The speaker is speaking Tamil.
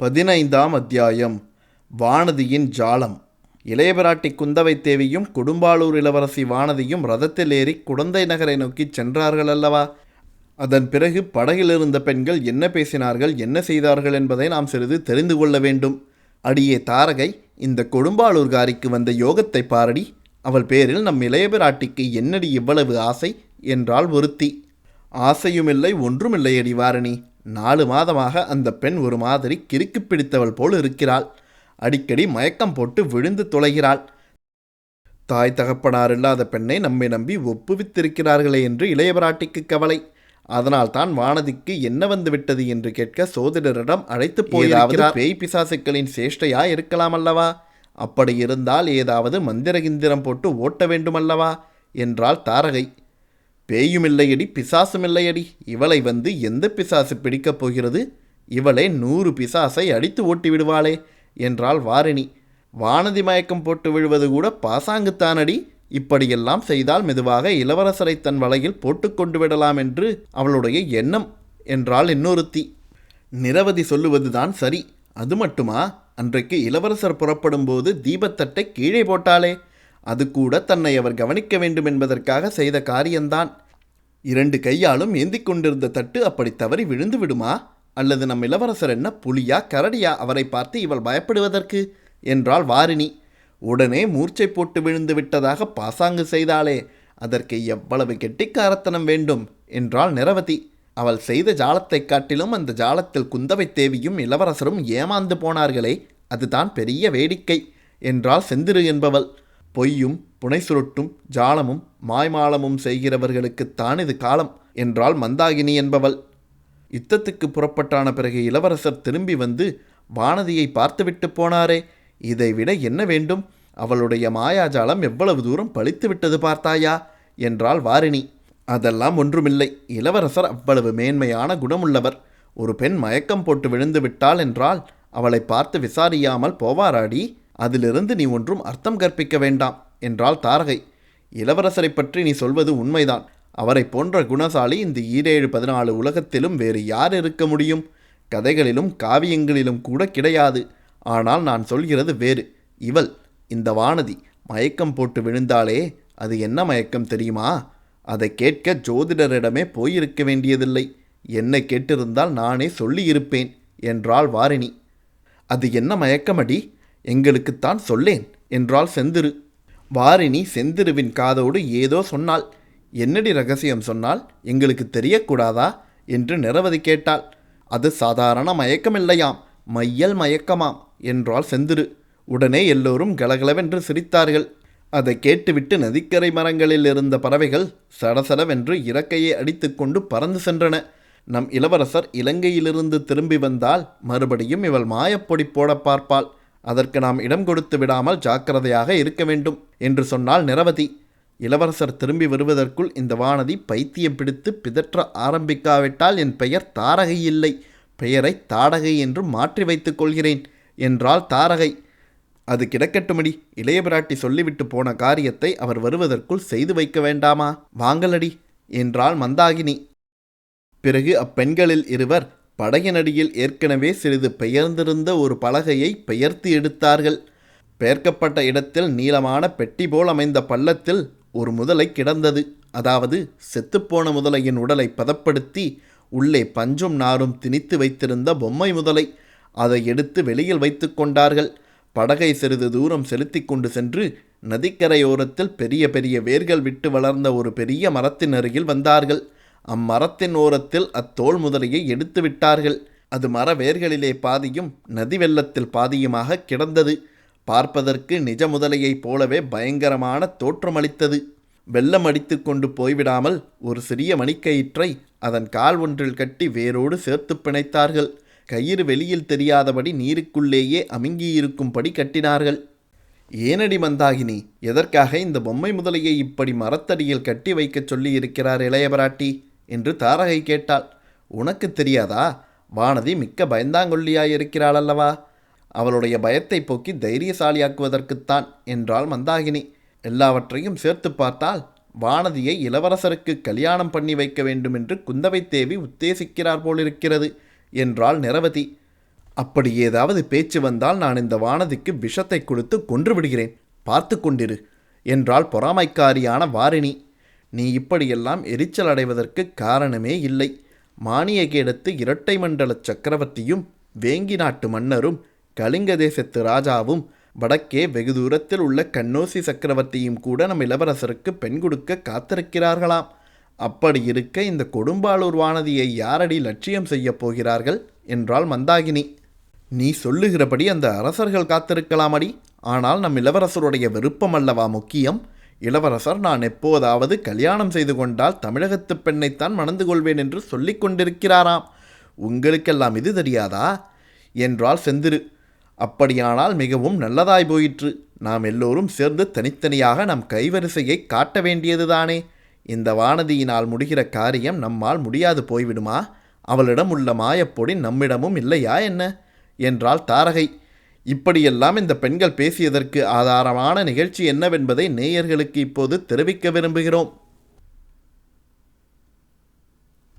பதினைந்தாம் அத்தியாயம். வானதியின் ஜாலம். இளையபிராட்டி குந்தவை தேவியும் குடும்பாளூர் இளவரசி வானதியும் ரதத்தில் ஏறி குடந்தை நகரை நோக்கி சென்றார்கள் அல்லவா? அதன் பிறகு படகில் இருந்த பெண்கள் என்ன பேசினார்கள் என்ன செய்தார்கள் என்பதை நாம் சிறிது தெரிந்து கொள்ள வேண்டும். அடியே தாரகை இந்த கொடும்பாளூர்காரிக்கு வந்த யோகத்தை பாரடி. அவள் பேரில் நம் இளையபிராட்டிக்கு என்னடி இவ்வளவு ஆசை? என்றாள் ஒருத்தி. ஆசையுமில்லை ஒன்றுமில்லை அடி வாரணி. நாலு மாதமாக அந்த பெண் ஒரு மாதிரி கிறுக்கு பிடித்தவள் போல் இருக்கிறாள். அடிக்கடி மயக்கம் போட்டு விழுந்து தொலைகிறாள். தாய் தகப்பனார் இல்லாத பெண்ணை நம்மை நம்பி ஒப்புவித்திருக்கிறார்களே என்று இளையபிராட்டிக்கு கவலை. அதனால் தான் வானதிக்கு என்ன வந்து விட்டது என்று கேட்க சோதிடரிடம் அழைத்து போயிருக்கிறார். பேய் பிசாசுக்களின் சேஷ்டையா இருக்கலாம் அல்லவா? அப்படி இருந்தால் ஏதாவது மந்திரகிந்திரம் போட்டு ஓட்ட வேண்டுமல்லவா? என்றாள் தாரகை. பேயுமில்லையடி பிசாசுமில்லையடி. இவளை வந்து எந்த பிசாசு பிடிக்கப் போகிறது? இவளே நூறு பிசாசை அடித்து ஓட்டி விடுவாளே என்றாள் வாரிணி. வானதி மயக்கம் போட்டு விழுவது கூட பாசாங்குத்தானடி. இப்படியெல்லாம் செய்தால் மெதுவாக இளவரசரை தன் வலையில் போட்டுக்கொண்டு விடலாம் என்று அவளுடைய எண்ணம் என்றாள் இன்னொருத்தி. நிரவதி சொல்லுவதுதான் சரி. அது மட்டுமா? அன்றைக்கு இளவரசர் புறப்படும் போது தீபத்தட்டை கீழே போட்டாளே. அது கூட தன்னை அவர் கவனிக்க வேண்டும் என்பதற்காக செய்த காரியம்தான் இரண்டு கையாலும் ஏந்திக் கொண்டிருந்த தட்டு அப்படி தவறி விழுந்து விடுமா? அல்லது நம் இளவரசர் என்ன புலியா கரடியா அவரை பார்த்து இவள் பயப்படுவதற்கு? என்றாள் வாரிணி. உடனே மூர்ச்சை போட்டு விழுந்து விட்டதாக பாசாங்கு செய்தாளே அதற்கு எவ்வளவு கெட்டிக்காரத்தனம் வேண்டும்? என்றாள் நிரவதி. அவள் செய்த ஜாலத்தைக் காட்டிலும் அந்த ஜாலத்தில் குந்தவை தேவியும் இளவரசரும் ஏமாந்து போனார்களே அதுதான் பெரிய வேடிக்கை என்றாள் செந்திரு என்பவள். பொய்யும் புனை சுருட்டும் ஜாலமும் மாய்மாலமும் செய்கிறவர்களுக்குத்தான் இது காலம் என்றாள் மந்தாகினி என்பவள். யுத்தத்துக்கு புறப்பட்டான பிறகு இளவரசர் திரும்பி வந்து வானதியை பார்த்துவிட்டு போனாரே. இதைவிட என்ன வேண்டும்? அவளுடைய மாயாஜாலம் எவ்வளவு தூரம் பழித்து விட்டது பார்த்தாயா? என்றாள் வாரிணி. அதெல்லாம் ஒன்றுமில்லை. இளவரசர் அவ்வளவு மேன்மையான குணமுள்ளவர். ஒரு பெண் மயக்கம் போட்டு விழுந்து விட்டாள் என்றால் அவளை பார்த்து விசாரியாமல் போவாராடி? அதிலிருந்து நீ ஒன்றும் அர்த்தம் கற்பிக்க வேண்டாம் என்றாள் தாரகை. இளவரசரை பற்றி நீ சொல்வது உண்மைதான். அவரை போன்ற குணசாலி இந்த ஈரேழு பதினாலு உலகத்திலும் வேறு யார் இருக்க முடியும்? கதைகளிலும் காவியங்களிலும் கூட கிடையாது. ஆனால் நான் சொல்கிறது வேறு. இவள் இந்த வானதி மயக்கம் போட்டு விழுந்தாலே அது என்ன மயக்கம் தெரியுமா? அதை கேட்க ஜோதிடரிடமே போயிருக்க வேண்டியதில்லை. என்னை கேட்டிருந்தால் நானே சொல்லியிருப்பேன் என்றாள் வாரிணி. அது என்ன மயக்கமடி? எங்களுக்குத்தான் சொல்லேன் என்றாள் செந்திரு. வாரிணி செந்திருவின் காதோடு ஏதோ சொன்னாள். என்னடி ரகசியம் சொன்னால் எங்களுக்கு தெரியக்கூடாதா? என்று நிரவதி கேட்டாள். அது சாதாரண மயக்கமில்லையாம் மையல் மயக்கமாம் என்றாள் செந்திரு. உடனே எல்லோரும் கலகலவென்று சிரித்தார்கள். அதை கேட்டுவிட்டு நதிக்கரை மரங்களில் இருந்த பறவைகள் சடசடவென்று இறக்கையை அடித்துக்கொண்டு பறந்து சென்றன. நம் இளவரசர் இலங்கையிலிருந்து திரும்பி வந்தால் மறுபடியும் இவள் மாயப்பொடி போட பார்ப்பாள். அதற்கு நாம் இடம் கொடுத்து விடாமல் ஜாக்கிரதையாக இருக்க வேண்டும் என்று சொன்னால் நிரவதி. இளவரசர் திரும்பி வருவதற்குள் இந்த வானதி பைத்தியம் பிடித்து பிதற்ற ஆரம்பிக்காவிட்டால் என் பெயர் தாரகை இல்லை. பெயரை தாடகை என்று மாற்றி வைத்துக் கொள்கிறேன் என்றால் தாரகை. அது கிடக்கட்டுமடி. இளைய பிராட்டி சொல்லிவிட்டு போன காரியத்தை அவர் வருவதற்குள் செய்து வைக்க வேண்டாமா? வாங்கலடி என்றாள் மந்தாகினி. பிறகு அப்பெண்களில் இருவர் படையனடியில் ஏற்கனவே சிறிது பெயர்ந்திருந்த ஒரு பலகையை பெயர்த்து எடுத்தார்கள். பெயர்க்கப்பட்ட இடத்தில் நீளமான பெட்டி போல் அமைந்த பள்ளத்தில் ஒரு முதலை கிடந்தது. அதாவது செத்துப்போன முதலையின் உடலை பதப்படுத்தி உள்ளே பஞ்சும் நாரும் திணித்து வைத்திருந்த பொம்மை முதலை. அதை எடுத்து வெளியில் வைத்து கொண்டார்கள். படகை சிறிது தூரம் செலுத்தி கொண்டு சென்று நதிக்கரையோரத்தில் பெரிய பெரிய வேர்கள் விட்டு வளர்ந்த ஒரு பெரிய மரத்தின் அருகில் வந்தார்கள். அம்மரத்தின் ஓரத்தில் அத்தோல் முதலையை எடுத்து விட்டார்கள். அது மர வேர்களிலே பாதியும் நதி வெள்ளத்தில் பாதியுமாக கிடந்தது. பார்ப்பதற்கு நிஜ முதலையைப் போலவே பயங்கரமான தோற்றமளித்தது வெள்ளம் அடித்து கொண்டு போய்விடாமல் ஒரு சிறிய மணிக்கயிற்றை அதன் கால் ஒன்றில் கட்டி வேரோடு சேர்த்து பிணைத்தார்கள். கயிறு வெளியில் தெரியாதபடி நீருக்குள்ளேயே அமுங்கியிருக்கும்படி கட்டினார்கள். ஏனடி மந்தாகினி எதற்காக இந்த பொம்மை முதலையை இப்படி மரத்தடியில் கட்டி வைக்கச் சொல்லி இருக்கிறார் இளையபராட்டி என்று தாரகை கேட்டாள். உனக்கு தெரியாதா? வானதி மிக்க பயந்தாங்கொல்லியாயிருக்கிறாள் அல்லவா அவளுடைய பயத்தை போக்கி தைரியசாலியாக்குவதற்குத்தான் என்றாள் மந்தாகினி. எல்லாவற்றையும் சேர்த்து பார்த்தால் வானதியை இளவரசருக்கு கல்யாணம் பண்ணி வைக்க வேண்டும் என்று குந்தவை தேவி உத்தேசிக்கிறார் போலிருக்கிறது என்றாள் நிரவதி. அப்படி ஏதாவது பேச்சு வந்தால் நான் இந்த வானதிக்கு விஷத்தை கொடுத்து கொன்று விடுகிறேன். பார்த்து கொண்டிரு என்றாள் பொறாமைக்காரியான வாரிணி. நீ இப்படியெல்லாம் எரிச்சல் அடைவதற்கு காரணமே இல்லை. மானியகேடத்து இரட்டை மண்டல சக்கரவர்த்தியும் வேங்கி நாட்டு மன்னரும் கலிங்க தேசத்து ராஜாவும் வடக்கே வெகு தூரத்தில் உள்ள கண்ணோசி சக்கரவர்த்தியும் கூட நம் இளவரசருக்கு பெண் கொடுக்க காத்திருக்கிறார்களாம். அப்படி இருக்க இந்த கொடும்பாளூர் வானதியை யாரடி லட்சியம் செய்யப் போகிறார்கள்? என்றாள் மந்தாகினி. நீ சொல்லுகிறபடி அந்த அரசர்கள் காத்திருக்கலாமடி. ஆனால் நம் இளவரசருடைய விருப்பம் அல்லவா முக்கியம்? இளவரசர் நான் எப்போதாவது கல்யாணம் செய்து கொண்டால் தமிழகத்து பெண்ணைத்தான் மணந்து கொள்வேன் என்று சொல்லிக் கொண்டிருக்கிறாராம். உங்களுக்கெல்லாம் இது தெரியாதா? என்றால் செந்திரு. அப்படியானால் மிகவும் நல்லதாய் போயிற்று. நாம் எல்லோரும் சேர்ந்து தனித்தனியாக நம் கைவரிசையை காட்ட வேண்டியதுதானே. இந்த வானதியினால் முடிகிற காரியம் நம்மால் முடியாது போய்விடுமா? அவளிடம் உள்ள மாயப்பொடி நம்மிடமும் இல்லையா என்ன? என்றாள் தாரகை. இப்படியெல்லாம் இந்த பெண்கள் பேசியதற்கு ஆதாரமான நிகழ்ச்சி என்னவென்பதை நேயர்களுக்கு இப்போது தெரிவிக்க விரும்புகிறோம்.